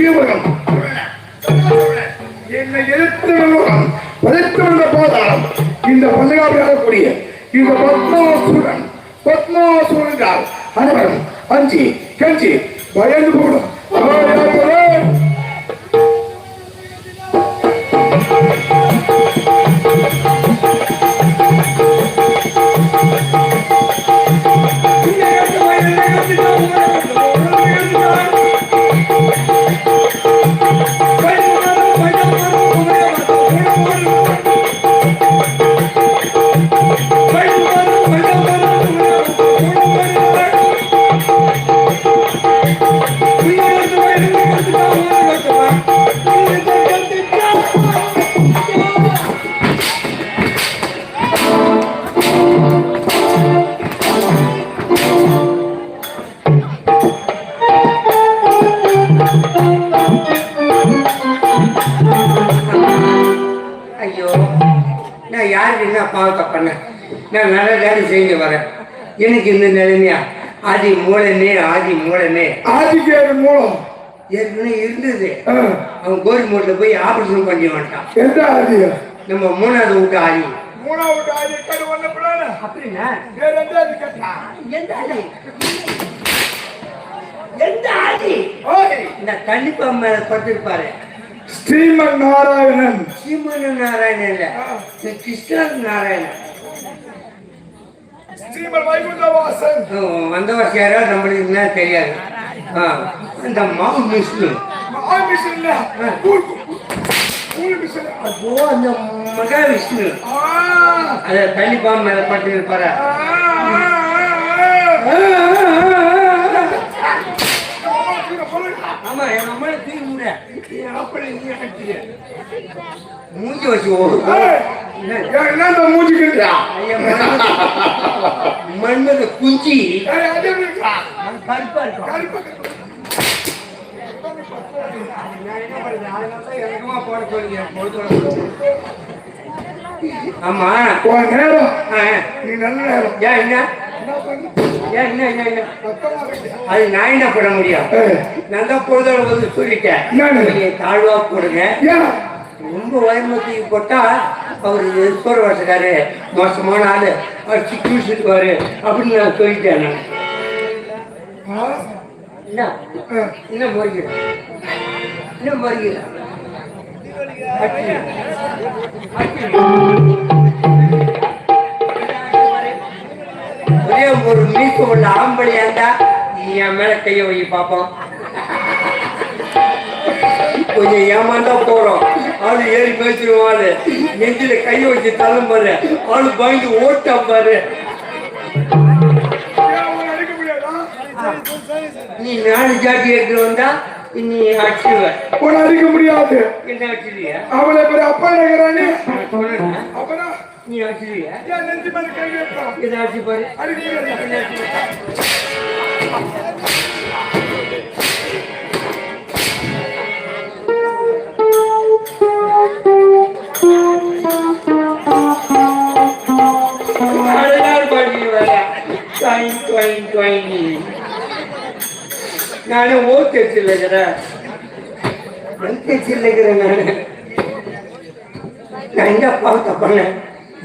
தீவிரம் என்னை எதிர்த்து வருவகம் பதைத்து வந்த போதாலும் இந்த பந்தகாவில் இந்த பத்மாசூரன் பத்மாசூரன் என்றால் அனைவரும் அஞ்சி கஞ்சி பயந்து போடும். இந்த நிலைமையா? ஆதி மூலனே ஆதி மூலனே ஆதிக்கேயர் மூலம். ஏற்கனவே இருந்தது. அவன் கோரிமூட்டில் போய் ஆபரேஷன் பண்ணி வந்துட்டான். எந்த ஆதியம் நம்ம மூணாவது வீட்டு ஆதி. மூணாவது ஆதி கடு வந்த பிள்ளைன அப்படின்னா? வேற எந்த ஆதி கேட்டா? எந்த ஆதி? எந்த ஆதி? இந்த கண்டிப்பா மேல பட்டிருப்பாரு ஸ்ரீமன் நாராயணன். சீமன நாராயணன் இல்ல. இந்த கிருஷ்ண நாராயணன். ஸ்ரீமன் வைகுண்டவாசன் வந்த வருஷம் யாரோ நம்மளுக்கு என்ன தெரியாது. இந்த மாவு மிஷன். அப்போ அந்த மகா விஷ்ணு. ஆ. அத தள்ளிப்பா மேல பட்டு இருப்பாரா? ஆமா என் அம்மா தூக்கி மூட. அப்படி நீ அடிச்சிரு. மூஞ்சி வச்சு என்ன மன்மத- மன்மத குஞ்சி. கருப்பா இருக்கும். நான் என்ன ஆமா. நேரம். நீ நல்ல நேரம். ஏன் பண்ணு? அது நான் என்ன முடியும்? நான் தான் சொல்லிட்டேன். தாழ்வா போடுங்க. ரொம்ப உயர்மத்தி போட்டால் அவர் சோற வருஷக்காரு மோசமான ஆள். அவர் சிக்கி வச்சுருவாரு அப்படின்னு நான் சொல்லிட்டேன் நான். என்ன? ஆ. என்ன முறைகிறேன் என்ன முறைகிறேன் ஒரே ஒரு மீசு உள்ள ஆம்பளையாண்டா நீ என் மேல கைய வை பாப்போம் கொஞ்சம் ஏமாந்தா போறோம். ஆளு ஏறி பேசிடுவாரு. நெஞ்சில கைய வச்சு தள்ளும் பாரு ஆளு பயந்து ஓட்டான் பாரு. நீ நாலு ஜாட்டி எடுத்து வந்தா நீ அடிச்சுடுவ உன்னை அடிக்க முடியாது. என்ன அடிச்சிருவியா? அவளை பேர் அப்பா நகரானே நீ அடிச்சிருவியா? நெஞ்சு கை இதை அடிச்சு பாரு. அடிக்க நானும் ஓட்டு இருக்கிறேன் அங்கச்சில் இருக்கிறேன் நான் நான் என்ன பார்த்த பண்ணேன்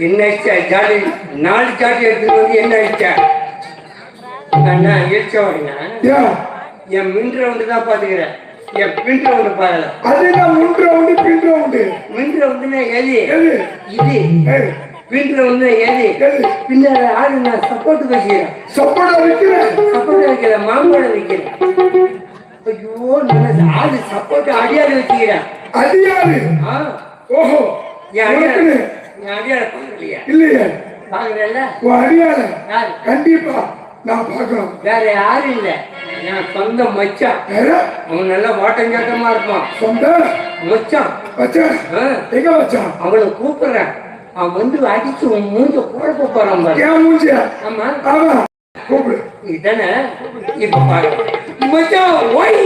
என்ன ஆயிடுச்சா ஜாடி நாலு ஜாடி எடுத்துட்டு வந்து என்ன ஆயிடுச்சா நான் இடிச்ச வரீங்க என் மின் ரவுண்டு தான் பார்த்துக்கிறேன் என் பின் ரவுண்டு பார்க்கல அதுதான் முன் ரவுண்டு பின் ரவுண்டு மின் ரவுண்டுன்னா எது? இது. ரவுண்டுனா எது எது பின்னால நான் சப்போர்ட் வச்சுக்கிறேன் சப்போட்டா வைக்கிறேன். சப்போர்ட் வைக்கிறேன்? மாம்பழம் வைக்கிறேன். ஐயோ நான் ஆடு சப்போர்ட் அடியாடு வச்சுக்கிறேன் அடியாரு? ஆ. ஓஹோ. அடியாடு பார்க்கலையா? இல்லையே. அடியார. யாரு? கண்டிப்பா. நான் பார்க்கணும். வேற யாரும் இல்ல. என் சொந்த மச்சான். அவன் நல்லா வாட்டஞ்சாட்டமா இருப்பான். சொந்த? மச்சான். வச்சான் ஆ, எங்க வச்சான் அவனை கூப்பிடுறேன். அவன் வந்து அடிச்சு உன் மூஞ்ச குழப்ப போறான் பாரு. ஏன் மூஞ்சியா ஆமா. ஆமா. கூப்பிடு. இதானே? இப்ப பாரு. மச்சான் ஒய்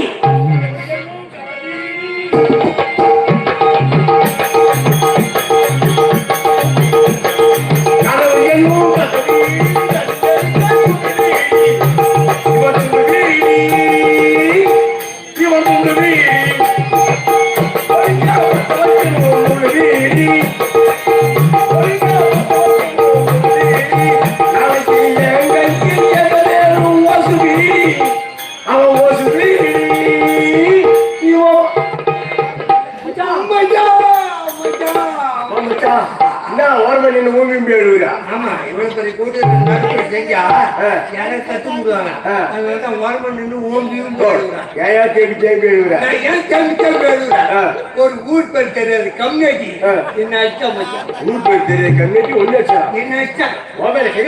ஒரு ஊர் பேர் தெரியாது கம்யூனிட்டி. என்ன மச்சான்? ஊர் போய் தெரிய கண்ணிட்டு ஒண்ணு வச்சா? என்ன அடிச்சா மொபைல கை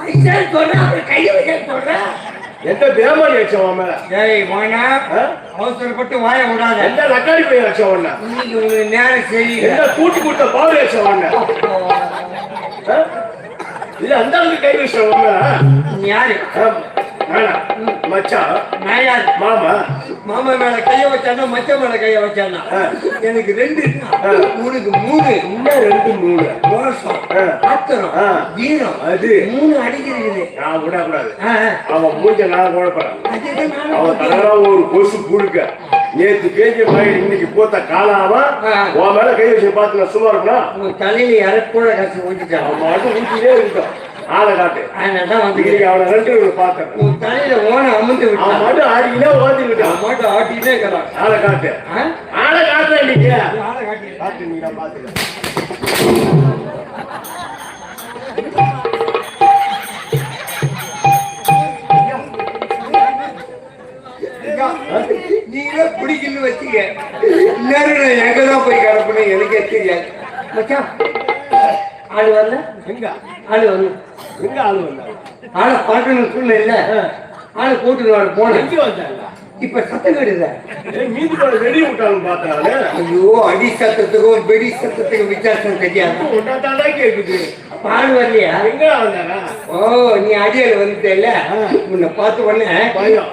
அடிச்சான்னு சொல்றேன் கையை வச்சா சொல்றேன் எந்த பேமாடி வச்சான் உன் மேல? ஆ? அவசரப்பட்டு வாய விடாத எந்த லக்காடி போய் வச்சான் உன்ன? இன்னைக்கு நேரம் எந்த கூட்டி கொடுத்த பாடு வச்சான் உன்ன? இல்ல அந்த அளவுக்கு கை வச்சான் உன் மேல? நீ யாரு? மச்சான் மாமா. மாமா மேல கைய வச்சானா மச்ச மேல கைய வச்சானா. எனக்கு ரெண்டு. உனக்கு மூணு. இன்னும் ரெண்டு மூணு? ஆ. ஆத்திரம். வீரம். அது. மூணு அடிக்கிறது நான் விடக்கூடாது. அவன் மூஞ்ச நான் நானும் அவன் தலைவரா ஒரு கொசு புழுக்க நேத்து பேஞ்ச மழை இன்னைக்கு போத்த காலாம ஆ. உன் மேல கை வச்சு பார்த்து நான் சும்மா இருக்கா தலையில இறக்கூட கசி ஊற்றிட்டான் அவன் மட்டும் இருக்கட்டும். ஆளை காட்டு. தான் வந்து அவனை ரெண்டு பார்த்தேன். உன் தலையில ஓன அமுந்து அவன் விட்டான் மட்டும் ஆடிக்கிட்டே ஓட்டிக்கிட்டான் அவன் மாட்டு ஆட்டினே இருக்கிறான். ஆளை காட்டு? ஆளை இன்னைக்கு. ஆளை காட்டி. காட்டு நீ நான் பாத்துக்கிறேன் நீங்களே பிடிக்கணும்னு வச்சுக்க. நேரம் எங்கதான் போய் கிடப்பேன்னு எனக்கே தெரியாது. மச்சான் ஆளு வரல? எங்க? ஆளு வரல. எங்க ஆளு வந்தாங்க ஆளை பார்க்கணும்னு சொன்ன இல்ல ஆளை கூட்டிட்டு வர போனேன். எங்க வந்தாங்க இப்ப சத்தம் கெடுத? மீதி போல வெடி விட்டாலும் பார்த்தேன் ஐயோ அடி சத்தத்துக்கும் வெடி சத்தத்துக்கும் வித்தியாசம் தெரியாது. ஒன்னாத்தாண்டா கேக்குது பால் வரலையா? எங்க ஓ நீ அடியால வந்துட்டல உன்னை பார்த்த உடனே.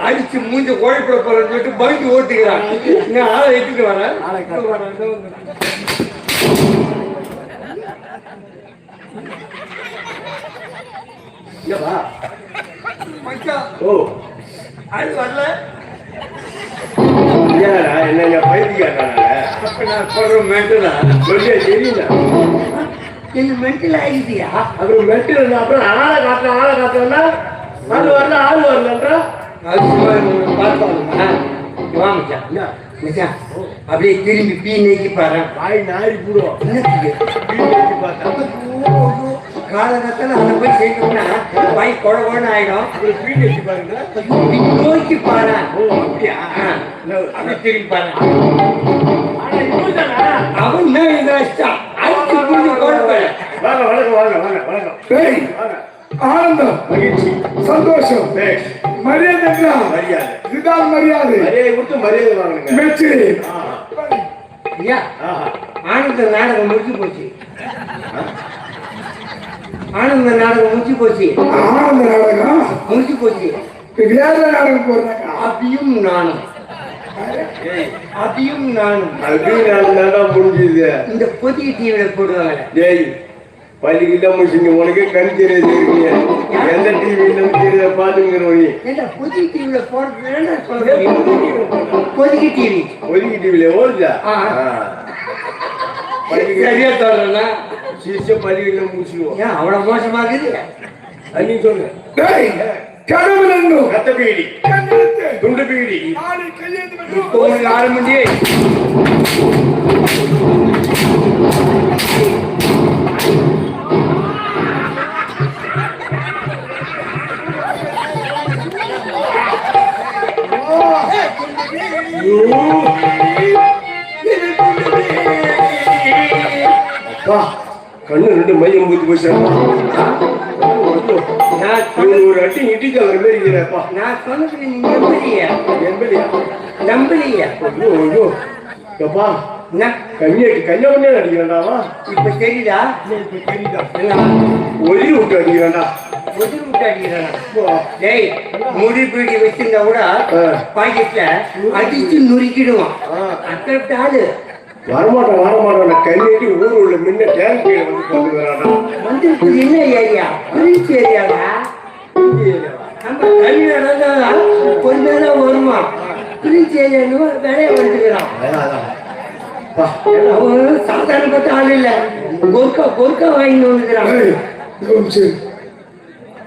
அடிச்சு மூஞ்ச கோழிப்பட போறேன்னு சொல்லிட்டு பயந்து ஓட்டுக்கிறான். நீ ஆளை எடுத்துட்டு வரேன் ஆளை காட்டு. வரேன், இதோ வந்துட்டேன். இங்க வா மச்சான் ஓ. அது வரல. ஏடா என்ன பைத்தியாக்கான அப்ப நான் சொல்ற மென்டலா சொல்லியா தெரியல. என்ன மென்டல் ஆகிட்டியா அப்புறம் மெட்டு அப்புறம் ஆளை காட்டுறேன் ஆளை காட்டுறேன்னா? அது வரல ஆள் வரலன்றா அது பார்ப்பாங்க. வா மச்சான். மச்சான் அப்படியே திரும்பி பீ நீக்கி பாரு. வாய் நாரி வீட்டு பார்த்தா. காலகட்டத்தில் அந்த போய் சேர்க்கணும்னா வாய் கொட கொடன்னு ஆயிடும். வீடு வச்சு பாருங்க. நோக்கி பாரு. ஓ அப்படியா? அப்படி திரும்பி பாரு. அவன் தான் இந்த இஷ்டம் அடிச்சு புரிஞ்சு கொடுப்பேன் வாங்க வணக்கம் வாங்க வாங்க வணக்கம். டேய் வாங்க. ஆனந்தம் மகிழ்ச்சி. சந்தோஷம் மரியாதை? மரியாதை. இதுதான் மரியாதை. மரியாதை கொடுத்து மரியாதை வாங்கணுங்க மெச்சு. ஆஹா. ஐயா ஆஹா. ஆனந்த நாடகம் முடிச்சு போச்சு. ஆனந்த நாடகம் முடிச்சு போச்சு. ஆனந்த நாடகம்? முடிச்சு போச்சு. வேற நாடகம் போடுறாங்க? அபியும் நானும். அபியும் நானும். அது நான் தாண்டா முடிஞ்சது? இந்த புதிய டிவியில போடுவாங்க. டேய் பள்ளி கிட்ட முடிச்சுங்க. உனக்கு கண் தெரியாது எந்த டிவி இல்லைன்னு தெரியல பாத்துங்கிறோம் புதிய டிவியில போடுறது என்ன சொல்றீங்க புதிய டிவி. ஒதுக்கி டிவில ஓடுதா? சரியா சொல்றேன்னா சிரிச்ச பள்ளிக்கிட்ட முடிச்சிடுவோம். ஏன் அவ்வளவு மோசமாகுது? அது நீ சொல்லு. டேய் கடவுள் என்னும் ரத்த பீடி. துண்டு பீடி. கண்ணு ரெண்டு மையம் ஊத்தி போச்சு. ஒரு அட்டி மாரி இருக்கிறப்பா நான் சொன்னதுக்கு நீங்க நம்பலையா? என்படியா நம்பலையா? ஐயோ ஐயோ. எப்பா என்ன? கன்னியாக்கு கன்னியாகுமரியே அடிக்கிறாண்டாவா இப்ப தெரியுதா? இப்ப தெரியுதா? என்ன? ஒளி விட்டு அடிக்கிறாண்டா முடி பீடி வச்சிருந்தா கூட. பாக்கெட்ல அடிச்சு நுறுக்கிடுவான். அக்கறை ஆளு. வரமாட்டேன் வரமாட்டேன் ஊர் உள்ள முன்ன டேங்க் வந்து வந்து என்ன ஏரியா? நம்ம கல்யாணம் கொஞ்ச நேரம் வருமா? பிரிச்சு ஏரியான்னு வேலையை வந்துக்கிறான் சாதாரணப்பட்ட ஆள் இல்ல. கொர்க்கா கொர்க்கா வாங்கிட்டு வந்துக்கிறான்.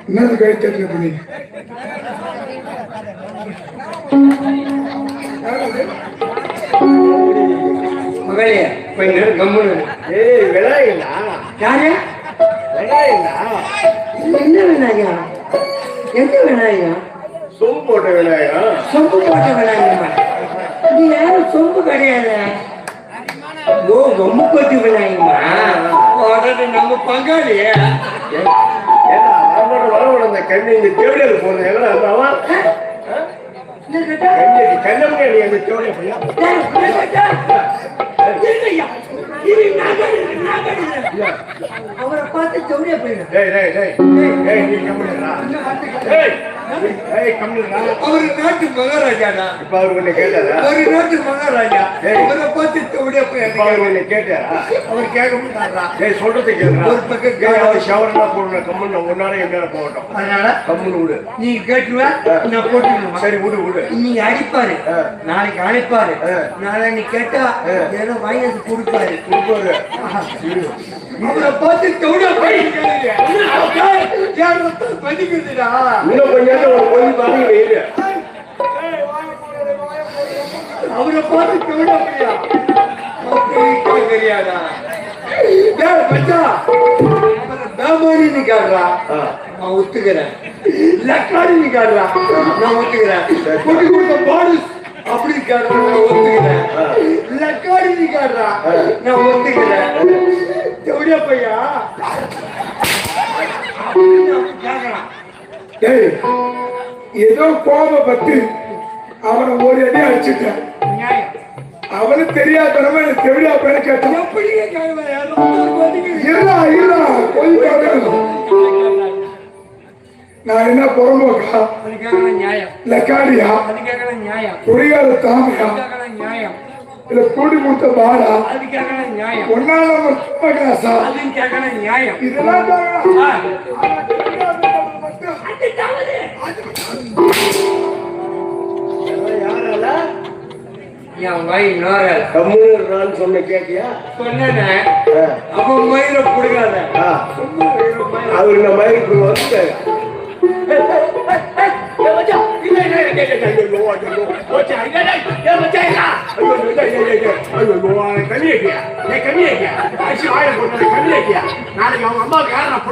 என்னது கை பண்ணி கொஞ்ச நேரம் கம்முன்னு இரு. ஏய் விநாயகனா யாரு? இது என்ன விநாயகா எந்த விநாயகா சொம்பு போட்ட விநாயகா சொம்பு போட்ட விநாயகமா நீ யாரும் சொம்பு கிடையாது? ஓ ரொம்ப கொத்தி விநாயகமா உடனே நம்ம பங்காளி. ஏன்னா கண்ணு இந்த தேவடியில் போன எல்லாம் அம்மாவா என்ன கேட்டா? கண்ணு கண்ணம்னே நீ அந்த தேவடியில் அவரை பார்த்து ஜவுளியா போயிடு. அவரு நாட்டு மகாராஜாடா. இப்ப அவர் உன்னை கேட்டாரா? ஒரு நாட்டு மகாராஜா. அவரை பார்த்து ஜவுளியா போய் அவர் உன்னை கேட்டாரா? அவர் கேட்க மாட்டாரா டேய் சொல்றது கேளுடா ஒரு பக்கம் டேய் அவர் ஷவர்லாம் போடணும் கம்முன்னு உன்னால என்ன போகட்டும் அதனால கம்முன்னு விடு. நீ கேட்டுவ நான் சரி விடு விடு. நீ அடிப்பாரு. நாளைக்கு அழைப்பாரு. நாளை நீ கேட்டா. ஏதோ வாங்கி வந்து கொடுப்பாரு. கொடுப்பாரு அவரை பார்த்து போய் பதிக்குதுடா இன்னும் கொஞ்ச நேரம் ஒரு கொஞ்சம் பாருங்க வெயிரு அவரை பார்த்து போயா அப்படி தெரியாதா? ஏய் பச்சா அவரை பேமாரி நிக்காடுறா ஆ. நான் ஒத்துக்கிறேன். லக்காடி நிக்காடுறா நான் ஒத்துக்கிறேன். கொண்டு கொடுத்த பாடு அப்படி இருக்காடுறா நான் ஒத்துக்கிறேன். லக்காடி நிக்காடுறா நான் ஒத்துக்கிறேன். எப்படியா பையா அப்படின்னு அவன் கேட்கறான் ஏய் ஏதோ கோபப்பட்டு அவனை ஒரு அடி அடிச்சுட்டேன் அவனுக்கு தெரியாதனமா எனக்கு எப்படியா பேர கேட்டான். இருடா இருடா கொஞ்சம் நான் என்ன புறம்போக்கா லக்காடியா குடிகார தாமையா? இல்ல கூடி கொடுத்த பாடா அது நியாயம். ஒன்னால நம்ம கிளாஸா அது கேட்கலாம் நியாயம். இதெல்லாம் என் வாய் நோரல கம்முன்னு சொன்ன கேட்டியா? சொன்னேனே. அப்ப மயில புடுங்காத. ஆ. அவர் இந்த மாதிரி வந்துட்டாரு. நாளைக்கு அவங்க அம்மாவுக்கு யாரும் நான்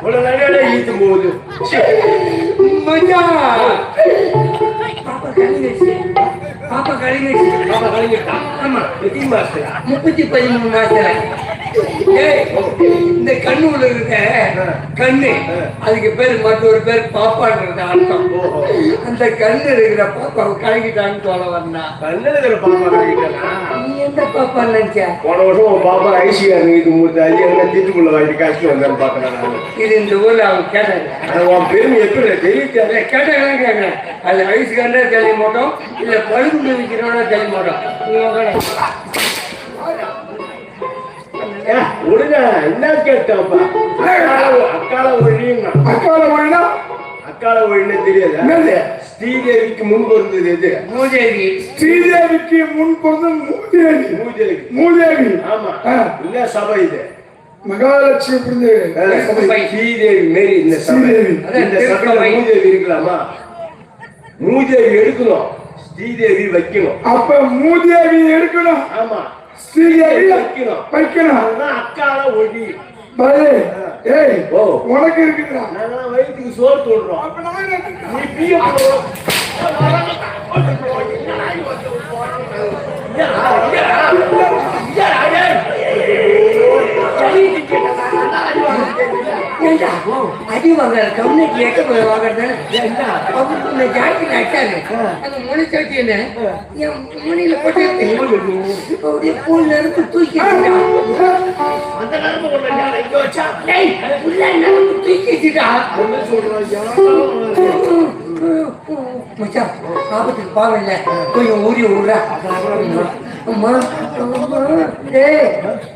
புள்ள நேரம் இழுத்து போகுது மச்சான் பாப்பா கழிஞ்சிச்சு பாப்பா கழிஞ்சிச்சு பாப்பா கலைஞர்டா. ஆமா. எத்தனை மாசத்துல முப்பத்தி பதிமூணு ஏய், இந்த கண்ணு உள்ள இருக்க கண்ணு. அதுக்கு பேர் மற்றொரு பேர் பாப்பான்றது அர்த்தம். அந்த கண்ணு இருக்கிற பாப்பாவை கலங்கிட்டான்னு சொல்ல வந்தா. கண்ணதுல பாப்பா கலைஞர்டா. நீ எந்த பாப்பா நினைச்ச? போன வருஷம் உன் பாப்பா ஐசியா இது மூத்த அது என்ன தீட்டுக்குள்ள வாங்கி காசு வந்தேன்னு பாக்கிறேன் இது இந்த ஊர்ல அவங்க கேட்டாங்க உன் பெருமை எப்படி தெரிவித்தாரு அதை கேட்டாங்க கேட்கறேன் அது வயசுக்காரனே தெரிய மாட்டோம்? இல்ல பழுது விற்கிறவனா தெரிய மாட்டோம். விடுங்க என்ன கேட்டாப்பா அக்கால ஒழியும் அக்கால ஒழுனா? அக்கால ஒழின்னு தெரியாது? என்னது? ஸ்ரீதேவிக்கு முன்பு இருந்தது எது? மூதேவி. ஸ்ரீதேவிக்கு முன் பிறந்த மூதேவி. மூதேவி. மூதேவி. ஆமா. என்ன சபை இது. மகாலட்சுமி ஸ்ரீதேவி மாரி இந்த சபை. ஸ்ரீதேவி. இந்த சபையில மூதேவி இருக்கலாமா? மூதேவி எடுக்கணும். ஸ்ரீதேவி வைக்கணும். அப்ப மூதேவி எடுக்கணும். ஆமா. அக்கால பாரு ஏய். உனக்கு இருக்குதா? நாங்களாம் வயிற்றுக்கு சோறு கேட்கிறேன்? நீ பிய அடி வாங்குற கம்யூனிட்டி எக்க போய் வாங்குறதானே ஜாக்கெட் அடிச்சாரு அந்த முனை சாட்டி என்ன என் முனையில போட்டு இப்போ அப்படியே பூல் நெருப்பு தூக்கி அந்த நேரமா ஒரு வச்சா உள்ள நெருப்பு தூக்கி வச்சுட்டா சொல்றாங்க மச்சான் ஆபத்துக்கு பாவம் கொஞ்சம் ஊறி விடுறா அம்மா டேய்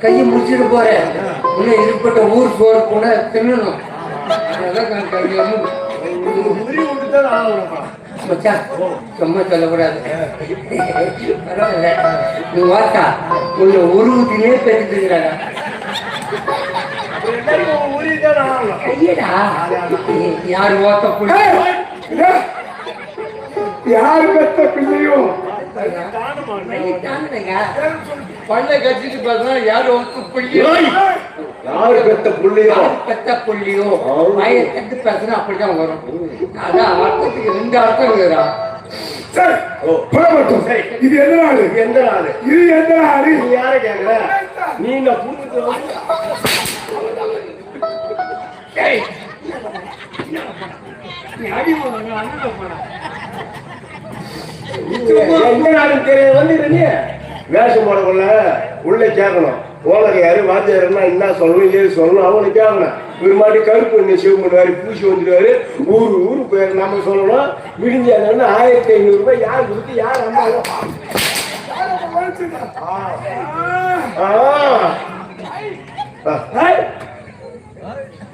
கையை முடிச்சிட்டு போறேன். இன்னும் இருப்பட்ட ஊர் போற கூட தின்னணும். சும்மா சொல்லக்கூடாது பரவாயில்ல நீ வாத்தா உன்னை உருவத்திலே பெற்றுக்கிறாடா யார் ஓத்த யார் பெத்த பிள்ளையும் பல்ல கட்டிட்டு பார்த்தா யாரும் ஒத்து புள்ளியோ? யாரு பெத்த புள்ளையோ? பெத்த புள்ளியோ? வாயை கட்டு பேசுனா அப்படிதான் வரும். அதான் அர்த்தத்துக்கு ரெண்டு அர்த்தம் இருக்குதா சரி. புறப்பட்டோம். இது எந்த நாடு? எந்த நாடு? இது எந்த நாடு? நீ யார கேக்குற? நீ நான் புரிஞ்சு ஏய், நீ அடி அண்ணனை. எந்த நாடுன்னு தெரியாது. வந்துடுற நீ. வேஷம் போடக்குள்ள உள்ள கேட்கணும். ஓனர் யாரு வாத்தியாருன்னா என்ன சொல்லணும் ஏது சொல்லணும் அவனை கேட்கணும். ஒரு மாட்டி கருப்பு என்ன சேவ் பண்ணுவாரு பூசி வந்துடுவாரு. ஊரு ஊரு போய் நம்ம சொல்லணும். விடிஞ்சாங்க ஆயிரத்தி ஐநூறு ரூபாய் யார் கொடுத்து யார் அம்மா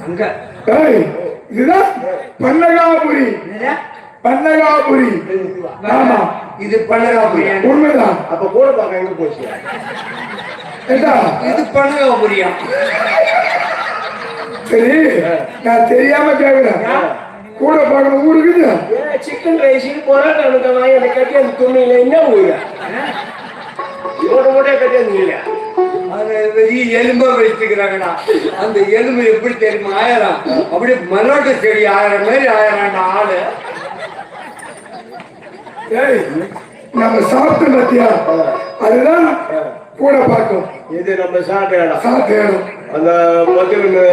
அங்க. இதுதான் என்னது? பன்னகாபுரி ஆமா இது பண்ணகாபுரியா உண்மைதான். அப்ப கூட பார்க்க எங்க போச்சு? இது பண்ணகாபுரியா? சரி நான் தெரியாம கேக்குறேன். கூட பார்க்கணும் ஊரு இருக்குது சிக்கன் ரைஸ் பொரோட்டா எனக்கு வாங்கி அந்த கட்டி அந்த துணியில என்ன ஊரு? மூட்டை மூட்டையா கட்டி அந்த இல்ல அது பெரிய எலும்பா வச்சுக்கிறாங்கடா. அந்த எலும்பு எப்படி தெரியுமா? ஆயிரம். அப்படியே மல்லாட்டு செடி ஆயிரம் மாதிரி ஆயிரம்டா ஆளு. நம்ம சாப்பிட்ட பத்தியா? அதுதான் கூட பார்க்கும். இது நம்ம சாப்பிட்ட இடம். சாப்பிட்ட இடம். அந்த மதுரை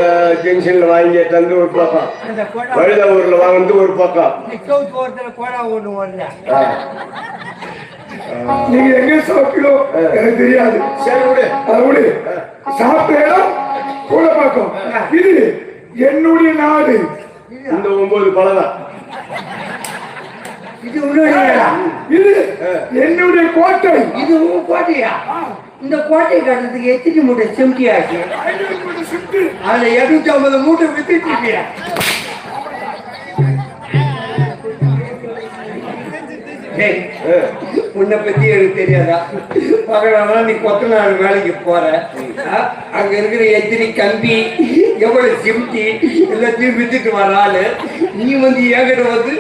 ஜங்ஷன்ல வாங்கி தந்து ஒரு பக்கம். அந்த கோடா வழுதாவூர்ல வாங்கினது ஒரு பக்கம். நீங்க எங்க சாப்பிட்டோ எனக்கு தெரியாது. சரி விடு. அது விடு. சாப்பிட்ட இடம் கூட பார்க்கும். இது என்னுடைய நாடு. இந்த ஒன்பது பழம் தான். இது உன்னுடையடா இது என்னுடைய கோட்டை. இது உன் கோட்டையா? இந்த கோட்டை கட்டுறதுக்கு எத்தனை மூட்டை செம்டி ஆச்சு? அதுல இருநூத்தி ஐம்பது மூட்டை வித்துட்டு உன்னை பத்தி எனக்கு தெரியாதா? பகலாம் நீ கொத்தனார் வேலைக்கு போற. அங்க இருக்கிற எத்திரி கம்பி எவ்வளவு சிம்டி எல்லாத்தையும் வித்துட்டு வர ஆளு நீ வந்து ஏகிட்ட வந்து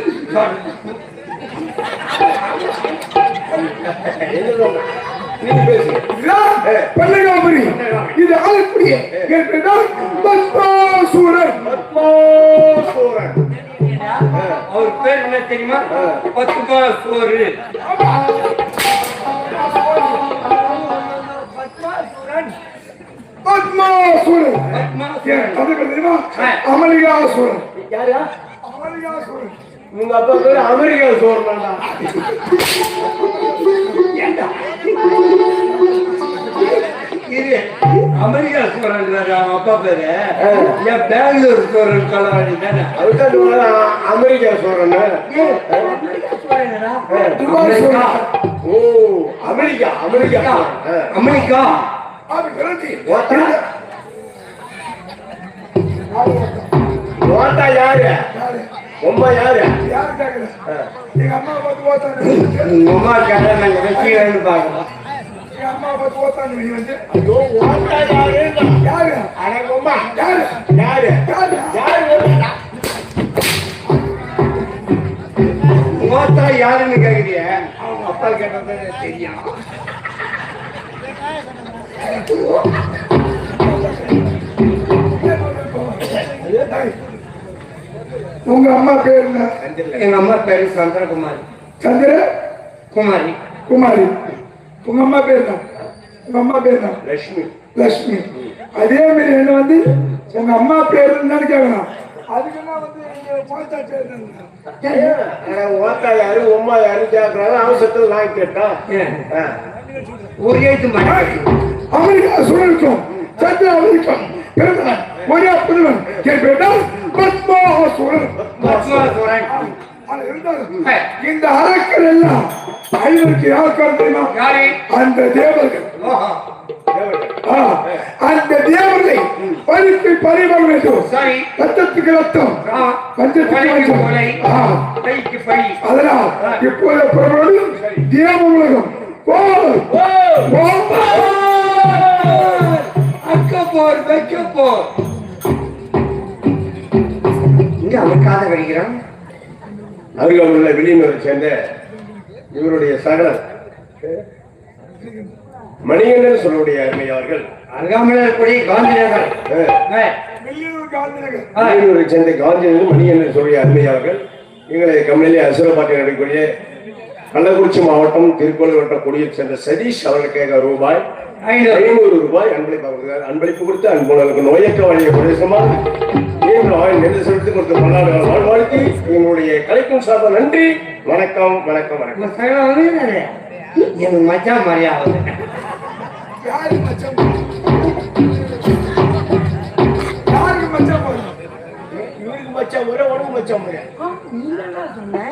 பல்லகாபுரி இது பேர் தான் பத்மாசூரன். பத்மாசூரன் அவர் பேர் என்ன தெரியுமா? பத்துமா சோறு பத்மாசூரன் தெரியுமா அமலிகாசூரன். யாரா? அமலிகாசூரன். உங்க அப்பா பேரு அமெரிக்கா சோர்னா ஏண்டா? இரு அமெரிக்கா சோழன் அவன் அப்பா பேரு. ஏன் பெங்களூர் சோழன் கலவாடி தானே? சொல்றேன், அமெரிக்கா. சோர்னா ஓ அமெரிக்கா அமெரிக்கா. அமெரிக்கா. ஓட்டா. யாரு? உம்மா யாரு யாரு கேட்கல எங்க அம்மா பார்த்து ஓத்தாங்க உங்க அம்மா கேட்டா நாங்க வெற்றிகள்னு பார்க்கலாம் எங்க அம்மா பார்த்து ஓத்தாங்க நீ வந்து ஐயோ ஓட்டா யாரு யாரு அட யாரு யாரு யாரு ஓத்தா யாருன்னு கேக்குறிய? அவங்க அப்பா கேட்டது தெரியும். உங்க அம்மா பேர் என்ன? எங்க அம்மா பேரு சந்திரகுமாரி. சந்திர? குமாரி. குமாரி. உங்க அம்மா பேர் என்ன? உங்க அம்மா பேர் என்ன? லட்சுமி லட்சுமி அதே மாதிரி என்ன வந்து உங்க அம்மா பேர் என்னன்னு கேட்கணும் அதுக்கு என்ன வந்து ஓட்டா யாரு உம்மா யாரு கேக்குறாங்க அவசரத்துல நான் கேட்டேன். ஒரு மாட்டேன் அமெரிக்கா சுழற்கும் சந்திர பிறந்தவன் ஒரே புதுவன். என் பேர் தான் பத்மாசுரன் இருந்தாலும் இந்த அரக்கர் எல்லாம் ஐவருக்கு யாருக்காரு தெரியுமா? அந்த தேவர்கள். அந்த தேவர்களை பறித்து பறிவாங்க வேண்டும் ரத்தத்துக்கு ரத்தம். பஞ்சத்துக்கு அதனால் இப்போது புறப்படும் தேவ உலகம். போர். போர். அக்க போர் வைக்க போர் இங்க அவன் காதை கடிக்கிறான் அருகாமையில் வெளியூரை சேர்ந்த இவருடைய சகலன் மணிகண்டன் சொல்லக்கூடிய அருமை அவர்கள். அருகாமையில் இருக்கக்கூடிய காந்தி நகர் அஹ், ஏய், வெள்ளியூர் காந்தி நகர் அரியலூரை சேர்ந்த காந்தியன் மணிகண்டன் சொல்லக்கூடிய அருமை அவர்கள். எங்களை கம்பெனிலே அசுரப்பாட்டை நடக்கக்கூடிய கள்ளக்குறிச்சி மாவட்டம் திருக்கோளை வட்டம் கொடியில் சேர்ந்த சதீஷ் அவர்களுக்காக ரூபாய் ஐநூறு. ஐநூறு ரூபாய் அன்பளிப்பு அன்பளிப்பு கொடுத்து அன்புணர்களுக்கு நோயற்ற வழியை பிரதேசமா ஆயுள் நெல் செலுத்தி கொடுத்த பல்லாண்டு வாழ்வாழ்த்தி எங்களுடைய கலைக்கும் சார்பாக நன்றி. வணக்கம் வணக்கம் வணக்கம். எனக்கு மச்சான் மரியாதை யாருக்கு மச்சம் யாருக்கு மச்சம் போடுறோம் இவருக்கு மச்சான் முறை உனக்கு மச்சான் முறை நீ என்ன சொன்ன.